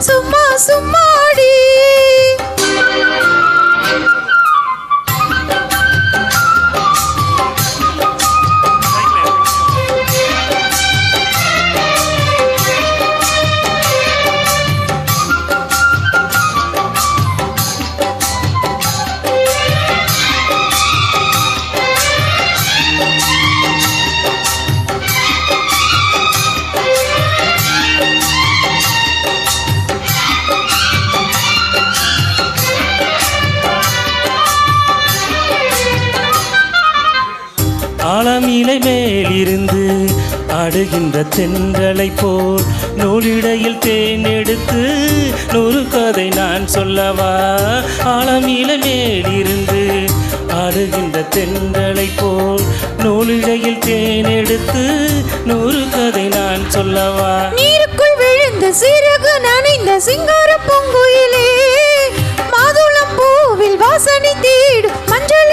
சும்மா சும்மாடி. இருந்து அடுகின்ற தென்றலை போல் நூலிடையில் தேன் எடுத்து நூறு கதை நான் சொல்லவா? ஆழமிலை மேலிருந்து ஆடுகின்ற தென்றலை போல் நூலிடையில் தேன் எடுத்து நூறு கதை நான் சொல்லவா? நீருக்குள் விழுந்த சிறகு நனைந்த சிங்கார பொங்குயிலே மாதுளம் பூவில் வாசனை தேடும் மஞ்சள்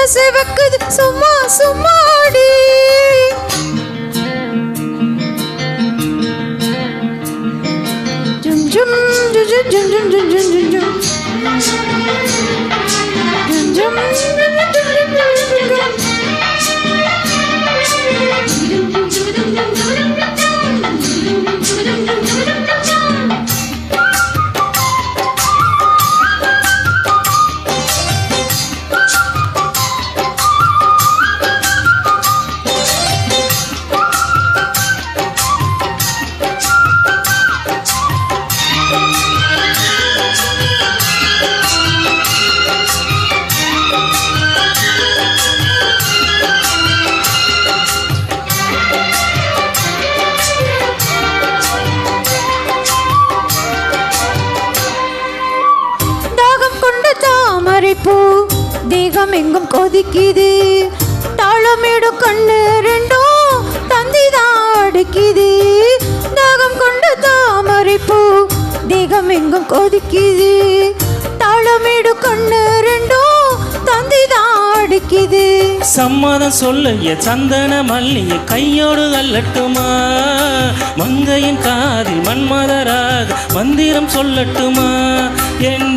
கண்ணு வைக்குது சும்மா சும்மாடி ஜும் ஜும் ஜு ஜு ஜும் ஜும் ஜும் ஜும் ஜும் ஜும். ஜும் பூ தேகம் எங்கும் கொதிக்குது. தாளமிடும் கண்ணு ரெண்டும் தந்திதான் அடிக்குது. தாகம் கொண்டு தாமரை பூ தேகம் எங்கும் கொதிக்குது. தாளமிடும் கண்ணு ரெண்டும் தந்திதான் அடிக்குது. சம்மதம் சொல்லைய சந்தன மல்லிய கையோடு அல்லட்டுமா மங்கையின் காதில் மன்மதராக மந்திரம் சொல்லட்டுமா? என்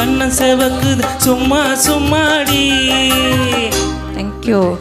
கண்ணன் செவக்குது. சும்மா சும்மாடி. தேங்க்யூ